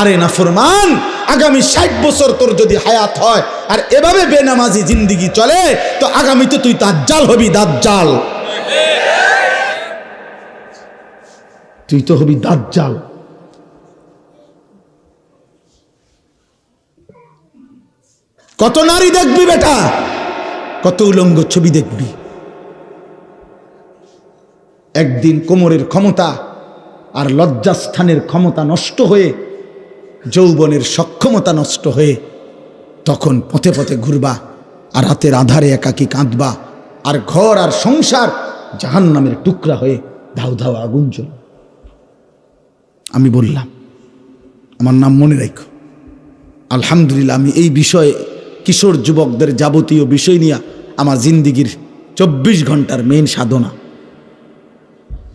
আরে না ফরমান, আগামী ষাট বছর তোর যদি হায়াত হয়, আর এভাবে বেনামাজি জিন্দিগি চলে, তো আগামীতে তুই দাজ্জাল হবি, দাজ্জাল। তুই তো হবি দাজ্জাল। কত নারী দেখবি বেটা? কত উলঙ্গ ছবি দেখবি। একদিন কোমরের ক্ষমতা আর লজ্জাস্থানের ক্ষমতা নষ্ট হয়ে যৌবনের সক্ষমতা নষ্ট হয়ে তখন পথে পথে ঘুরবা আর রাতের আধারে একাকি কাঁদবা আর ঘর আর সংসার জাহান নামের টুকরা হয়ে ধাউ ধাউ আগুন জ্বল। আমি বললাম, আমার নাম মনে রাখো। আলহামদুলিল্লাহ, আমি এই বিষয়ে কিশোর যুবকদের যাবতীয় বিষয় নিয়ে আমার জিন্দিগির চব্বিশ ঘণ্টার মেন সাধনা।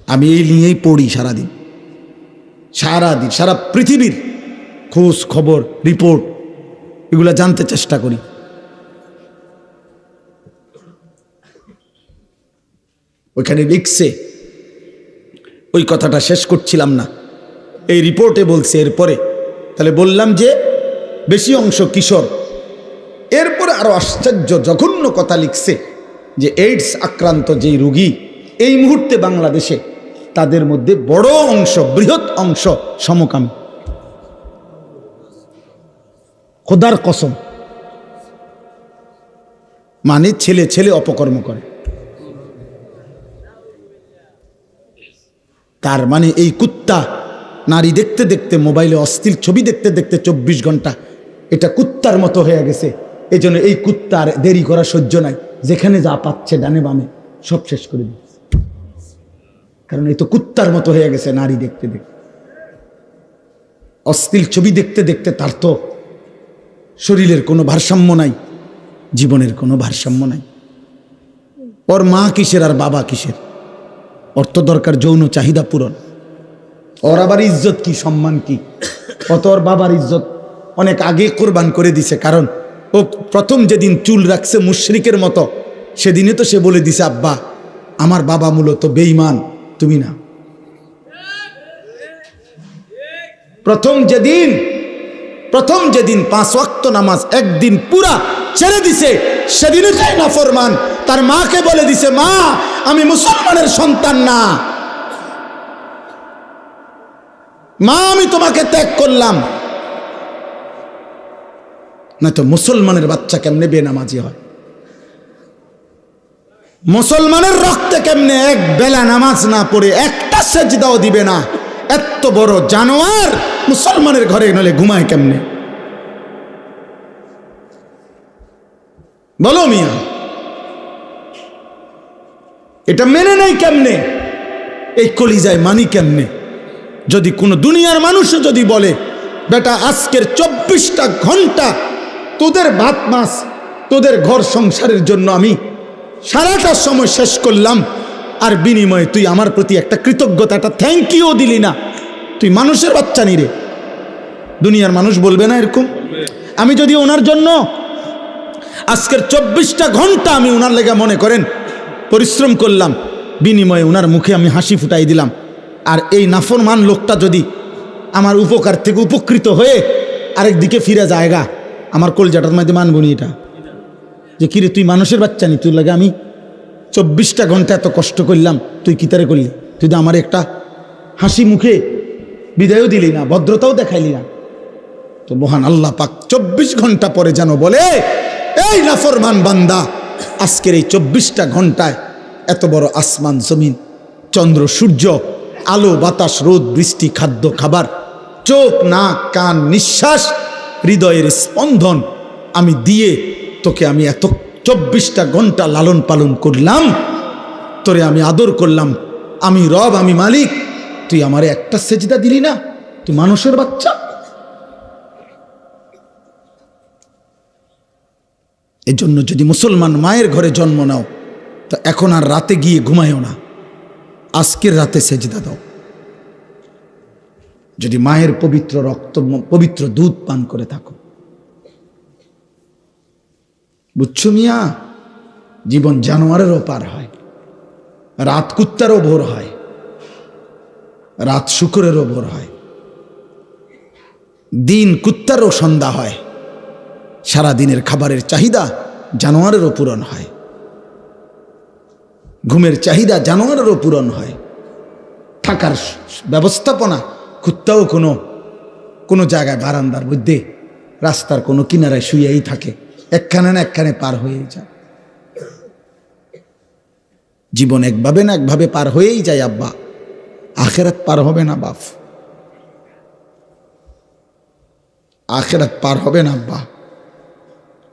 আমি এই নিয়েই পড়ি সারাদিন। সারাদিন, সারা পৃথিবীর খোঁজ, খবর, রিপোর্ট, এগুলো জানতে চেষ্টা করি। ওইখানে লিখছে, ওই কথাটা শেষ করছিলাম না। এই রিপোর্টে বলছে এরপরে। তাহলে বললাম যে, বেশি অংশ কিশোর। এরপরে আরও আশ্চর্য, জঘন্য কথা লিখছে যে, এইডস আক্রান্ত যেই রুগী এই মুহূর্তে বাংলাদেশে, তাদের মধ্যে বড় অংশ, বৃহৎ অংশ সমকামী। খোদার কসম। মানে ছেলে ছেলে অপকর্ম করে। তার মানে এই কুত্তা নারী দেখতে দেখতে মোবাইলে অস্থির ছবি দেখতে দেখতে চব্বিশ ঘণ্টা এটা কুত্তার মতো হয়ে গেছে। এই জন্য এই কুত্তার দেরি করা সহ্য নাই। যেখানে যা পাচ্ছে ডানে বামে সব শেষ করে দিচ্ছে। কারণ এই তো কুত্তার মতো হয়ে গেছে নারী দেখতে দেখতে। অস্থির ছবি দেখতে দেখতে তার তো শরীরের কোনো ভারসাম্য নাই, জীবনের কোনো ভারসাম্য নাই। ওর মা কিসের আর বাবা কিসের? অর্থ দরকার যৌন চাহিদা পূরণ। ওর আবার ইজ্জত কি, সম্মান কি? অত ওর বাবার ইজ্জত অনেক আগে কোরবান করে দিছে, কারণ ও প্রথম যেদিন চুল রাখছে মুশরিকের মতো, সেদিনে তো সে বলে দিছে, আব্বা, আমার বাবা মূলত বেইমান তুমি না। প্রথম যেদিন প্রথম যেদিন পাঁচ ওয়াক্ত নামাজ একদিন পুরা ছেড়ে দিছে সেদিনে চাই না ফরমান তার মাকে বলে দিছে, মা, আমি মুসলমানের সন্তান না। মা, আমি তোমাকে ত্যাগ করলাম। না তো মুসলমানের বাচ্চা কেমনে বেনামাজি হয়? মুসলমানের রক্তে কেমনে এক বেলা নামাজ না পড়ে একটা সেজদাও দিবে না? এত বড় জানোয়ার মুসলমানের ঘরে নলে ঘুমায় কেমনে? বলো মিয়া, এটা মেনে নেই কেমনে? এই কলিজায় মানি কেমনে? যদি কোনো দুনিয়ার মানুষও যদি বলে, বেটা, আজকের চব্বিশটা ঘণ্টা তোদের ভাত মাস তোদের ঘর সংসারের জন্য আমি সারাটা সময় শেষ করলাম, আর বিনিময়ে তুই আমার প্রতি একটা কৃতজ্ঞতা, একটা থ্যাংক ইউ দিলি না। তুই মানুষের বাচ্চা নি রে। দুনিয়ার মানুষ বলবে না এরকম। আমি যদি ওনার জন্য আজকের চব্বিশটা ঘণ্টা আমি ওনার লেগে মনে করেন, পরিশ্রম করলাম, বিনিময়ে ওনার মুখে আমি হাসি ফুটাই দিলাম, আর এই নাফরমান লোকটা যদি আমার উপকার থেকে উপকৃত হয়ে আরেক দিকে ফিরে যায়গা আমার কলজাটার মধ্যে মানবনি এটা। যে কিরে, তুই মানুষের বাচ্চা নি তুই লাগে আমি চব্বিশটা ঘণ্টা এত কষ্ট করলাম, তুই কিতারে করলি? তুই তো আমার একটা হাসি মুখে বিদায়ও দিলি না, ভদ্রতাও দেখাইলি না। তো মহান আল্লাহ পাক চব্বিশ ঘণ্টা পরে যেন বলে, এই নাফরমান বান্দা, আজকের এই চব্বিশটা ঘন্টায় এত বড় আসমান, জমিন, চন্দ্র, সূর্য, আলো, বাতাস, রোদ, বৃষ্টি, খাদ্য, খাবার, চোখ, নাক, কান, নিঃশ্বাস, হৃদয়ের স্পন্দন আমি দিয়ে তোকে আমি এত চব্বিশটা ঘণ্টা লালন পালন করলাম, তোরে আমি আদর করলাম, আমি রব, আমি মালিক তুই আমারে একটা সেজদা দিলি না? তুই মানুষের বাচ্চা? এই জন্য যদি মুসলমান মায়ের ঘরে জন্ম নাও, তো এখন আর রাতে গিয়ে ঘুমায়ও না। আজকের রাতে সেজদা দাও। যদি মায়ের পবিত্র রক্ত, পবিত্র দুধ পান করে থাকো। বুঝছ মিয়া? জীবন জানোয়ারেরও পার হয়, রাত কুত্তারও ভোর হয়। রাত শুকুরেরও ভোর হয়। দিন কুত্তারও সন্ধ্যা হয়। সারা দিনের খাবারের চাহিদা জানোয়ারেরও পূরণ হয়। ঘুমের চাহিদা জানোয়ারেরও পূরণ হয়। থাকার ব্যবস্থাপনা কুত্তাও কোনো কোনো জায়গায় বারান্দার মধ্যে, রাস্তার কোনো কিনারায় শুয়েই থাকে। একখানে না একখানে পার হয়েই যায়। জীবন একভাবে না একভাবে পার হয়েই যায়, আব্বা। আখেরাত পার হবে না বাপ। আখেরাত পার হবে না আব্বা।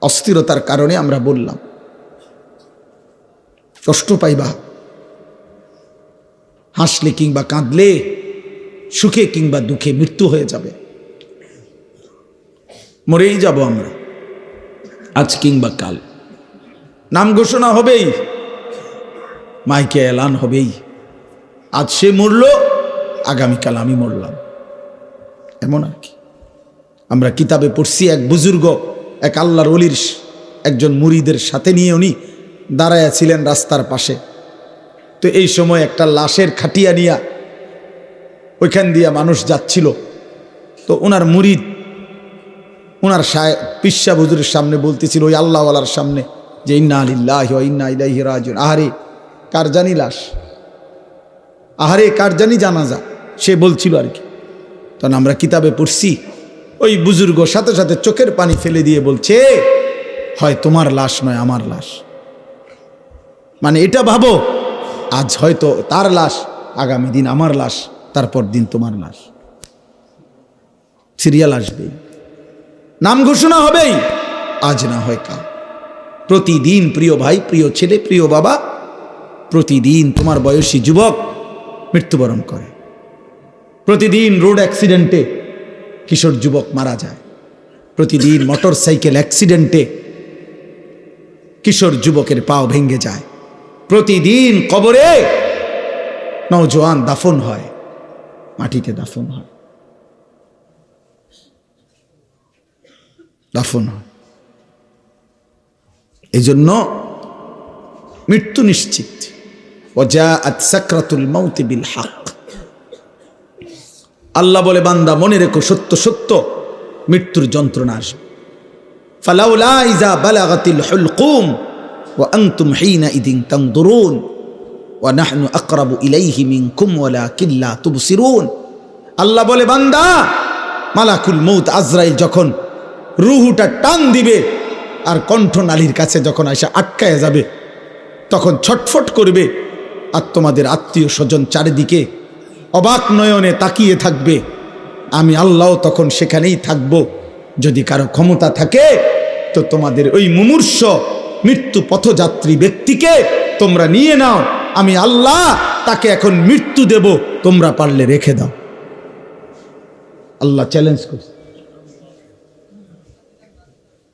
অস্থিরতার কারণে আমরা বললাম। কষ্ট পাইবা। হাসলে কিংবা কাঁদলে, সুখে কিংবা দুঃখে মৃত্যু হয়ে যাবে। মরেই যাব আমরা। আজ কিংবা কাল। নাম ঘোষণা হবেই। মাইকে এলান হবেই। আজ সে মরল, আগামীকাল আমি মরলাম। এমন আর কি। আমরা কিতাবে পড়ছি, এক বুজুর্গ, এক আল্লাহর অলির একজন মুরিদের সাথে নিয়ে উনি দাঁড়াইয়া ছিলেন রাস্তার পাশে। তো এই সময় একটা লাশের খাটিয়া নিয়া ওইখান দিয়া মানুষ যাচ্ছিল। তো ওনার মুরিদ ওনার সায়, পিসা বুজুরের সামনে বলতেছিল, ওই আল্লাহওয়ালার সামনে যে, ইন্না আলিল্লাহ ইন্না ইলাইহি রাজিউন। আহারে, কার জানি লাশ? আহারে, কার জানি জানাজা? সে বলছিল আর কি। তখন আমরা কিতাবে পড়ছি, ওই বুজুর্গ সাথে সাথে চোখের পানি ফেলে দিয়ে বলছে, হয় তোমার লাশ নয়, আমার লাশ। মানে এটা ভাবো, আজ হয়তো তার লাশ, আগামী দিন আমার লাশ, তারপর দিন তোমার লাশ। সিরিয়াল আসবেই নাম ঘোষণা হবেই, আজ না হয় কাল। প্রতিদিন প্রিয় ভাই, প্রিয় ছেলে, প্রিয় বাবা, প্রতিদিন তোমার বয়সী যুবক মৃত্যুবরণ করে। প্রতিদিন রোড অ্যাক্সিডেন্টে কিশোর যুবক মারা যায়। প্রতিদিন মোটর সাইকেল অ্যাক্সিডেন্টে কিশোর যুবকের পাও ভেঙে যায়। প্রতিদিন কবরে নওজোয়ান দাফন হয়, মাটিতে দাফন হয়। দাফন হয়। এই জন্য মৃত্যু নিশ্চিত। আল্লাহ বলে, বান্দা, মনে রেখো, সত্য সত্য, মৃত্যুর যন্ত্রণা আসবে। ফালাউলা ইজা বালাগাতিল আল্লাহ বলে, বান্দা, মালাকুল মৌত আজরাইল যখন রুহুটা টান দিবে আর কণ্ঠনালীর কাছে যখন এসে আটকায় যাবে, তখন ছটফট করবে আর তোমাদের আত্মীয় স্বজন চারিদিকে অবাক নয়নে তাকিয়ে থাকবে। আমি আল্লাহ তখন সেখানেই থাকব। যদি কারও ক্ষমতা থাকে, তো তোমাদের ওই মুমূর্ষ মৃত্যু পথযাত্রী ব্যক্তিকে তোমরা নিয়ে নাও। আমি আল্লাহ তাকে এখন মৃত্যু দেব, তোমরা পারলে রেখে দাও। আল্লাহ চ্যালেঞ্জ করছে।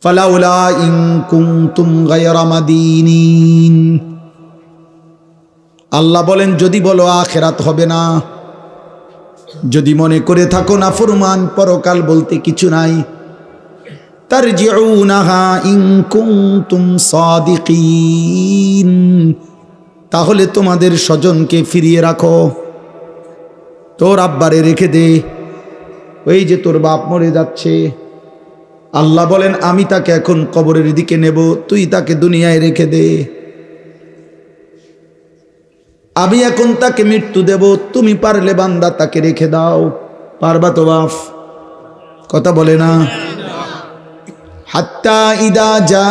ফালাউলা ইন কুনতুম গায়রা মাদিনিন। আল্লাহ বলেন, যদি বলো আখেরাত হবে না, যদি মনে করে থাকো না ফরমান, পরকাল বলতে কিছু নাই তার তাহলে তোমাদের স্বজনকে ফিরিয়ে রাখো। তোর আব্বারে রেখে দে। ওই যে তোর বাপ মরে যাচ্ছে। আল্লাহ বলেন, আমি তাকে এখন কবরের দিকে নেব, তুই তাকে দুনিয়ায় রেখে দে। আমি এখন তাকে মৃত্যু দেব, তুমি পারলে বান্দা তাকে রেখে দাও। পারবা তো বাপ? কথা বলে না? হাত্তা যা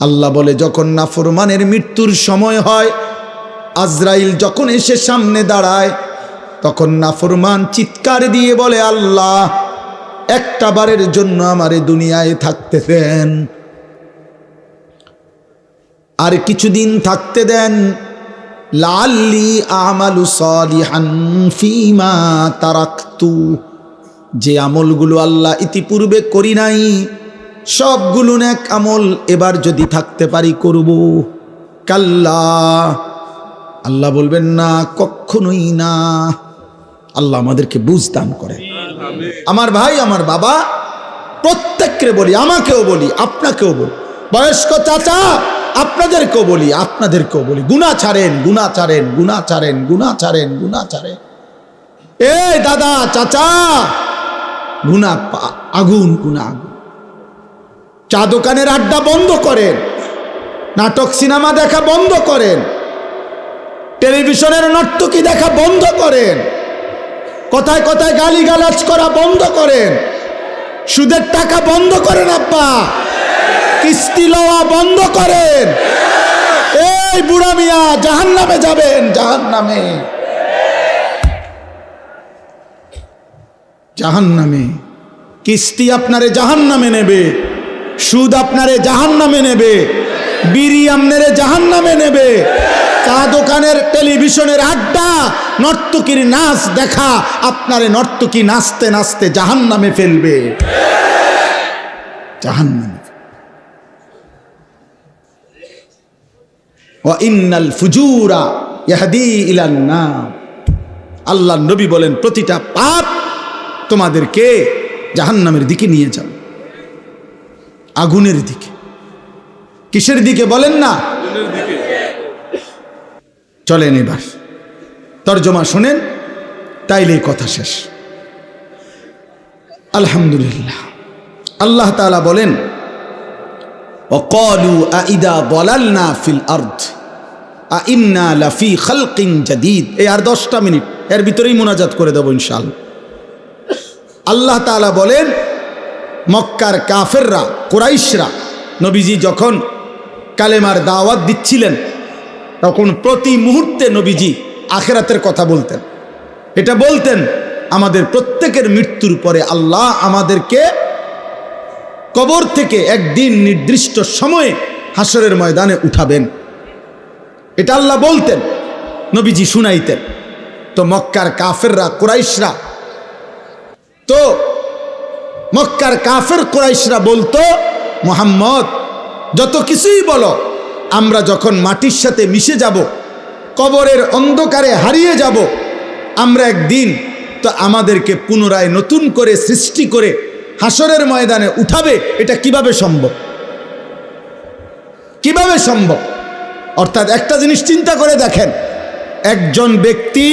আল্লাহ বলে, যখন নাফরমানের মৃত্যুর সময় হয়, আজরাইল যখন এসে সামনে দাঁড়ায়, তখন নাফরমান চিৎকার দিয়ে বলে, আল্লাহ, একটা বারের জন্য আমারে দুনিয়ায় থাকতে দেন আর কিছুদিন থাকতে দেন লাল্লি আমালু সলিহান ফিমা তারাক্তু। যে আমলগুলো আল্লাহ ইতিপূর্বে করি নাই, সবগুলো নেক আমল এবার যদি থাকতে পারি করব। কাল্লা, আল্লাহ বলবেন, না কখনোই না। আল্লাহ আমাদেরকে বুঝ দান করে আমার ভাই, আমার বাবা, প্রত্যেককে বলি, আমাকেও বলি, আপনাকেও বলি। বয়স্ক চাচা আপনাদেরকেও বলি আপনাদেরকেও বলি, গুণা ছাড়েন গুণা ছাড়েন গুণা ছাড়েন গুণা ছাড়েন গুণা ছাড়েন। এই দাদা, চাচা, গুণা আগুন গুণা আগুন। চা দোকানের আড্ডা বন্ধ করেন, নাটক সিনেমা দেখা বন্ধ করেন, টেলিভিশনের নর্তকী দেখা বন্ধ করেন, কথায় কথায় গালি গালাজ করা বন্ধ করেন, সুদের টাকা বন্ধ করেন, আব্বা। কিস্তি লওয়া বন্ধ করেন। এই বুড়া মিয়া জাহান নামে যাবেন জাহান নামে জাহান নামে কিস্তি আপনারে জাহান নামে নেবে, সুদ আপনারে জাহান নামে নেবে, বিড়ি আপনারে জাহান নামে নেবে, চা দোকানের টেলিভিশনের আড্ডা, নর্তকীর নাচ দেখা, আপনারে নর্তকী নাচতে নাচতে জাহান নামে ফেলবে। জাহান নামে ইন্নাল ফুজুরা ইহাদি আল্লাহ নবী বলেন, প্রতিটা পাপ তোমাদেরকে জাহান্নামের দিকে নিয়ে যাবে। আগুনের দিকে। কিসের দিকে বলেন না? চলেন এবার। তর্জমা শোনেন, তাইলে কথা শেষ। আলহামদুলিল্লাহ। আল্লাহ তাআলা বলেন وقالوا أئذا ضللنا في الأرض أئنا لفي خلق جديد এই আর দশটা মিনিট এর ভিতরেই মোনাজাত করে দেবো ইনশাআল্লাহ আল্লাহ তাআলা বলেন মক্কার কাফেররা কুরাইশরা নবীজি যখন কালেমার দাওয়াত দিচ্ছিলেন তখন প্রতি মুহূর্তে নবীজি আখেরাতের কথা বলতেন এটা বলতেন আমাদের প্রত্যেকের মৃত্যুর পরে আল্লাহ আমাদেরকে কবর থেকে একদিন নির্দিষ্ট সময়ে হাসরের ময়দানে উঠাবেন। এটা আল্লাহ বলতেন, নবীজি শুনাইতেন। তো মক্কার কাফেররা, কোরাইশরা, তো মক্কার কাফের কোরাইশরা বলতো, মোহাম্মদ, যত কিছুই বলো, আমরা যখন মাটির সাথে মিশে যাব, কবরের অন্ধকারে হারিয়ে যাব, আমরা একদিন তো আমাদেরকে পুনরায় নতুন করে সৃষ্টি করে হাসরের ময়দানে উঠাবে, এটা কীভাবে সম্ভব? কীভাবে সম্ভব? অর্থাৎ একটা জিনিস চিন্তা করে দেখেন, একজন ব্যক্তি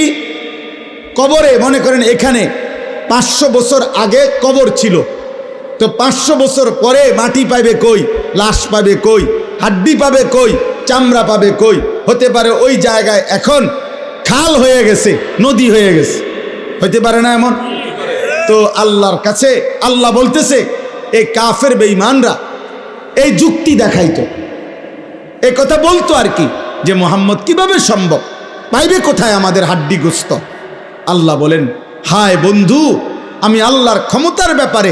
কবরে, মনে করেন এখানে পাঁচশো বছর আগে কবর ছিল। তো পাঁচশো বছর পরে মাটি পাবে কই? লাশ পাবে কই? হাড্ডি পাবে কই? চামড়া পাবে কই? হতে পারে ওই জায়গায় এখন খাল হয়ে গেছে, নদী হয়ে গেছে। হতে পারে না এমন? তো আল্লাহর কাছে আল্লাহ বলতেছে এই কাফের বেঈমানরা, এই যুক্তি দেখাইতো। এ কথা বলতো আর কি, যে মোহাম্মদ কীভাবে সম্ভব? পাইবে কোথায় আমাদের হাড্ডি গোস্ত আল্লাহ বলেন, হায় বন্ধু, আমি আল্লাহর ক্ষমতার ব্যাপারে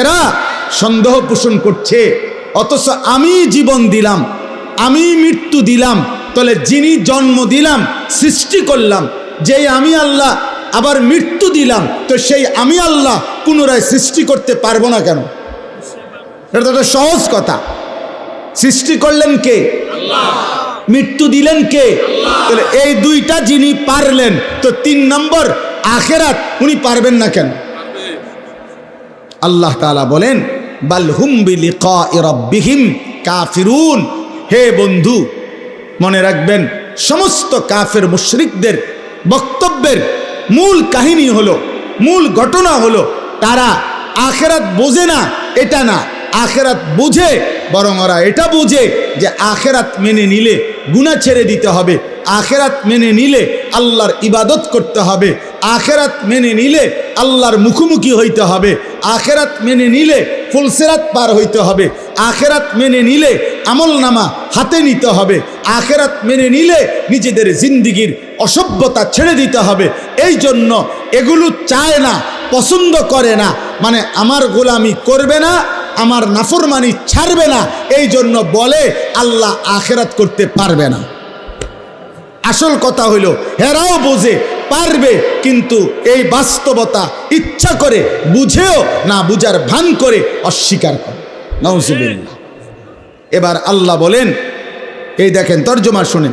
এরা সন্দেহ পোষণ করছে। অথচ আমি জীবন দিলাম, আমি মৃত্যু দিলাম, তাহলে যিনি জন্ম দিলাম, সৃষ্টি করলাম, যেই আমি আল্লাহ আবার মৃত্যু দিলাম তো সেই আমি আল্লাহ পুনরায় সৃষ্টি করতে পারব না কেন? এটা তো একটা সহজ কথা। সৃষ্টি করলেন কে? মৃত্যু দিলেন কে? তাহলে এই দুইটা যিনি পারলেন তো তিন নম্বর আখেরাত উনি পারবেন না কেন? আল্লাহ তাআলা বলেন বালহুম বিলিকাহিম কাফিরুন। হে বন্ধু মনে রাখবেন সমস্ত কাফের মুশরিকদের বক্তব্যের মূল কাহিনী হলো, মূল ঘটনা হলো, তারা আখেরাত বোঝে না, এটা না। আখেরাত বুঝে, বরং ওরা এটা বুঝে যে আখেরাত মেনে নিলে গুণা ছেড়ে দিতে হবে। আখেরাত মেনে নিলে আল্লাহর ইবাদত করতে হবে। আখেরাত মেনে নিলে আল্লাহর মুখোমুখি হইতে হবে। আখেরাত মেনে নিলে ফুলসেরাত পার হইতে হবে। আখেরাত মেনে নিলে আমল নামা হাতে নিতে হবে। আখেরাত মেনে নিলে নিজেদের জিন্দিগির অসভ্যতা ছেড়ে দিতে হবে। এই জন্য এগুলো চায় না, পছন্দ করে না। মানে আমার গোলামি করবে না, আমার নাফরমানি ছাড়বে না। এই জন্য বলে, আল্লাহ আখেরাত করতে পারবে না। আসল কথা হইল, হেরাও বোঝে পারবে, কিন্তু এই বাস্তবতা ইচ্ছা করে বুঝেও না বুঝার ভান করে অস্বীকার করে। এবার আল্লাহ বলেন, এই দেখেন তর্জমা শুনেন,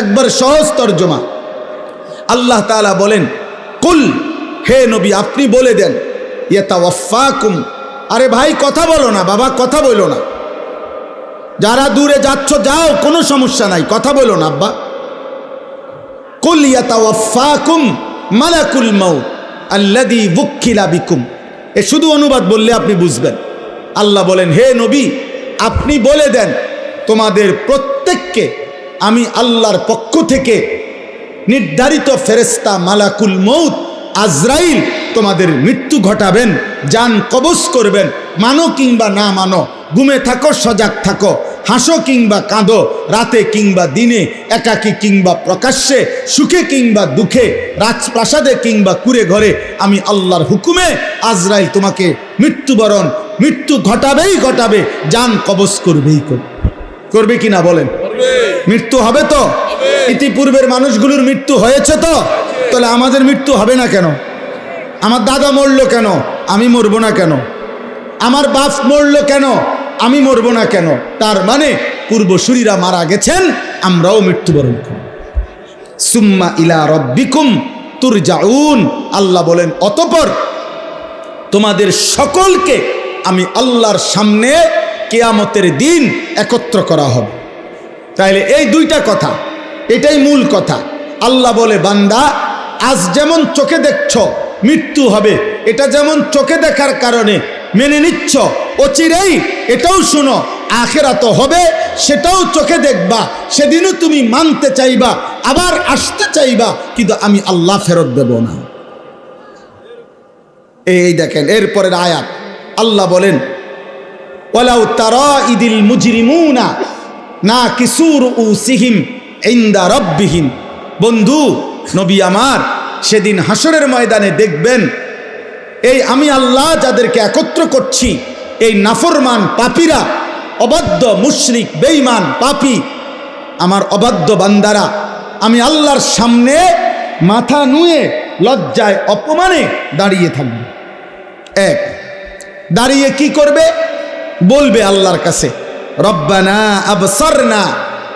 একবার সহজ তর্জমা। আল্লাহ তাআলা বলেন, কুল, হে নবী, আপনি বলে দেন ইয়েতা ওয়াফাকুম আরে ভাই, কথা বলো না, বাবা, কথা বলো না। যারা দূরে যাচ্ছ, যাও, কোনো সমস্যা নাই, কথা বলো না, আব্বা। কুলিয়াতাওয়াফাকুম মালাকুল মাউত আল্লাযী বুক্কিলা বিকুম। এ শুধু অনুবাদ বললে আপনি বুঝবেন। আল্লাহ বলেন, হে নবী, আপনি বলে দেন, তোমাদের প্রত্যেককে আমি আল্লাহর পক্ষ থেকে নির্ধারিত ফেরেস্তা মালাকুল মৌত আজরাইল তোমাদের মৃত্যু ঘটাবেন, যান কবজ করবেন। মানো কিংবা না মানো, ঘুমে থাকো, সজাগ থাকো। হাসো কিংবা কাঁদো রাতে কিংবা দিনে একাকী কিংবা প্রকাশ্যে সুখে কিংবা দুঃখে রাজপ্রাসাদে কিংবা কুড়ে ঘরে আমি আল্লাহর হুকুমে আজরাইল তোমাকে মৃত্যুবরণ মৃত্যু ঘটাবেই ঘটাবে যান কবজ করবেই করবে। করবে কিনা বলেন? মৃত্যু হবে তো? ইতিপূর্বের মানুষগুলোর মৃত্যু হয়েছে তো? তাহলে আমাদের মৃত্যু হবে না কেন? আমার দাদা মরলো কেন? আমি মরবো না কেন? আমার বাপ মরলো কেন? আমি মরবো না কেন? তার মানে পূর্বসূরীরা মারা গেছেন, আমরাও মৃত্যুবরণ করব। সুম্মা ইলা রব্বিকুম তুরজাউন। আল্লাহ বলেন, অতপর তোমাদের সকলকে আমি আল্লাহর সামনে কেয়ামতের দিন একত্র করা হবে। তাইলে এই দুইটা কথা, এটাই মূল কথা। আল্লাহ বলে, বান্দা, আজ যেমন চোখে দেখছ, মৃত্যু হবে। এটা যেমন চোখে দেখার কারণে মেনে নিচ্ছ। অচিরেই এটাও শুনো তো হবে, সেটাও চোখে দেখবা, সেদিনও তুমি মানতে চাইবা, আবার আসতে চাইবা, কিন্তু আমি আল্লাহ ফেরত দেব না। এই দেখেন, এরপরের আয়াত, আল্লাহ বলেন ওলাউ তারা ইদিল মুজরিমুনা না কিসুর উ সিহিম ইন্দা রব্বিহীন বন্ধু, নবী আমার, সেদিন হাসরের ময়দানে দেখবেন এই আমি আল্লাহ যাদেরকে একত্র করছি, এই নাফরমান পাপীরা, অবাধ্য মুশরিক, বেঈমান পাপী, আমার অবাধ্য বান্দারা, আমি আল্লাহর সামনে মাথা নুয়ে, লজ্জায় অপমানে দাঁড়িয়ে থাকবে। এক, দাঁড়িয়ে কি করবে? বলবে আল্লাহর কাছে, রব্বানা আবসারনা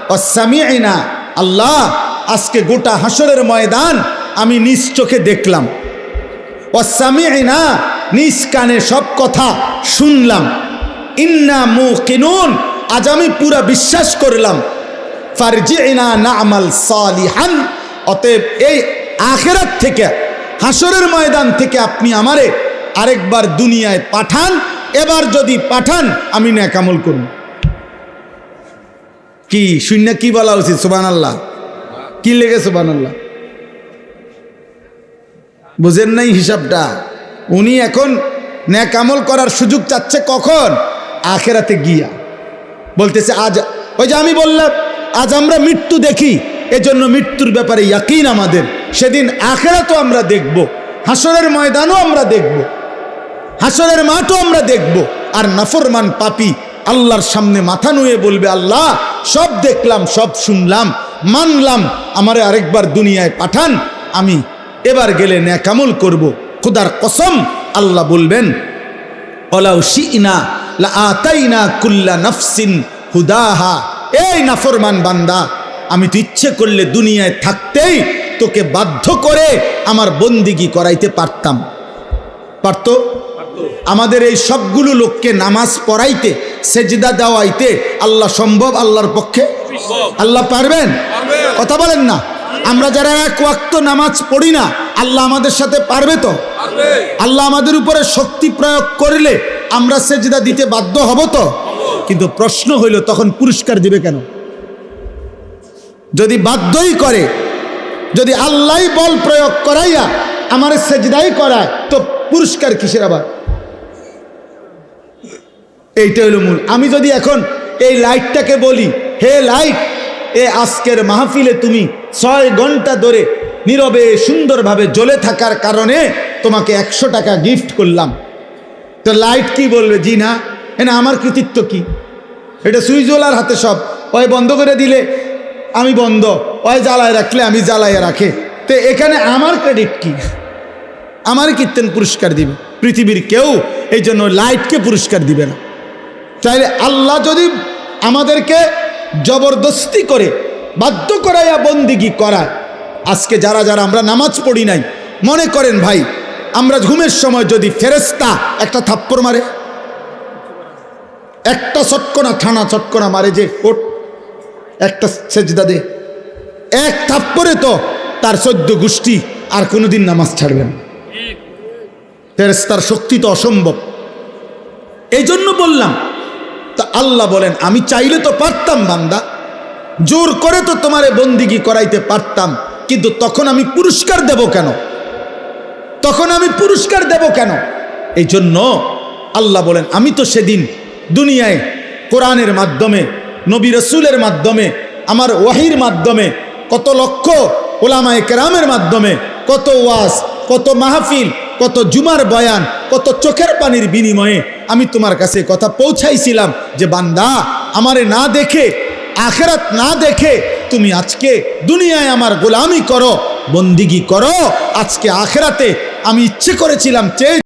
অসামিনা আল্লাহ, আজকে গোটা হাসরের ময়দান আমি নিজ চোখে দেখলাম। অসামিনা নিজ কানে সব কথা শুনলাম। ইন্না মু কিনুন আজ আমি পুরা বিশ্বাস করলাম। ফারজিনা না আমাল সালিহান, অতএব এই আখেরাত থেকে হাসরের ময়দান থেকে আপনি আমারে আরেকবার দুনিয়ায় পাঠান, এবার যদি পাঠান, আমি ন্যাকামল করব। কি, শূন্য কি বলা উচিত? সুবান আল্লাহ কি লেগে সুবান আল্লাহ বুঝেন নাই হিসাবটা? উনি এখন ন্যাকামল করার সুযোগ চাচ্ছে কখন? আখেরাতে গিয়া। বলতেছে, আজ ওই যে আমি বললাম, আজ আমরা মৃত্যু দেখি, এজন্য মৃত্যুর ব্যাপারে ইয়াকিন আমাদের। সেদিন আখেরাতও আমরা দেখব, হাসরের ময়দানও আমরা দেখব, হাসরের মাঠও আমরা দেখব, আর নাফরমান পাপি আল্লাহর সামনে মাথা নুয়ে বলবে, আল্লাহ, সব দেখলাম, সব শুনলাম, মানলাম, আমারে আরেকবার দুনিয়ায় পাঠান, আমি এবার গেলে ন্যাকামল করব। খুদার কসম আল্লাহ বলবেন অলাউ শিনা লা আতাইনা কুল্লা নফসিন হুদাহা। এই নাফরমান বান্দা আমি তো ইচ্ছে করলে দুনিয়ায় থাকতেই তোকে বাধ্য করে আমার বন্দিগি করাইতে পারতাম। পারত? আমাদের এই সবগুলো লোককে নামাজ পড়াইতে সেজদা দেওয়াইতে আল্লাহ সম্ভব আল্লাহর পক্ষে? আল্লাহ পারবেন। কথা বলেন না। আমরা যারা এক ওয়াক্ত নামাজ পড়ি না, আল্লাহ আমাদের সাথে পারবে তো? আল্লাহ আমাদের উপরে শক্তি প্রয়োগ করলে আমরা সেজদা দিতে বাধ্য হব তো? কিন্তু প্রশ্ন হইল, তখন পুরস্কার দিবে কেন? যদি বাধ্যই করে, যদি আল্লাহ বল প্রয়োগ করাইয়া আমার সেজদাই করায়, তো পুরস্কার কিসের আবার? এইটা হলো মূল। আমি যদি এখন এই লাইটটাকে বলি, হে লাইট এ আজকের মাহফিলে তুমি ছয় ঘণ্টা ধরে নীরবে সুন্দরভাবে জ্বলে থাকার কারণে তোমাকে একশো টাকা গিফট করলাম। তো লাইট কি বলবে? জি না। এনা আমার কৃতিত্ব কি? এটা সুইচওয়ালার হাতে সব। ওই বন্ধ করে দিলে আমি বন্ধ। ওই জ্বালায় রাখলে আমি জ্বালায় রাখে। তো এখানে আমার ক্রেডিট কি? আমার কীর্তন পুরস্কার দিবে। পৃথিবীর কেউ এই জন্য লাইটকে পুরস্কার দিবে না। চাইলে আল্লাহ যদি আমাদেরকে জবরদস্তি করে, বাধ্য করাইয়া বন্দিগি করায়। আজকে যারা যারা আমরা নামাজ পড়ি নাই, মনে করেন ভাই, আমরা ঘুমের সময় যদি ফেরেস্তা একটা থাপ্পড় মারে, একটা চটকনা ঠানা চটকনা মারে যে ওট একটা সেজদা দে, এক থাপ্পরে তো তার চোদ্দ গোষ্ঠী আর কোনোদিন নামাজ ছাড়বেন ফেরেস্তার শক্তি তো অসম্ভব। এই জন্য বললাম তা আল্লাহ বলেন, আমি চাইলে তো পারতাম বান্দা। জোর করে তো তোমারে বন্দিগি করাইতে পারতাম, কিন্তু তখন আমি পুরস্কার দেব কেন? তখন আমি পুরস্কার দেব কেন? এই জন্য আল্লাহ বলেন, আমি তো সেদিন দুনিয়ায় কোরআনের মাধ্যমে, নবী রসুলের মাধ্যমে, আমার ওয়াহির মাধ্যমে, কত লক্ষ ওলামায় কেরামের মাধ্যমে, কত ওয়াজ, কত মাহফিল, কত জুমার বয়ান, কত চোখের পানির বিনিময়ে আমি তোমার কাছে কথা পৌঁছাইছিলাম যে বান্দা, আমারে না দেখে, আখেরাত না দেখে তুমি আজকে দুনিয়ায় আমার গোলামি করো, বন্দিগি করো, আজকে আখেরাতে আমি ইচ্ছে করেছিলাম চেয়ে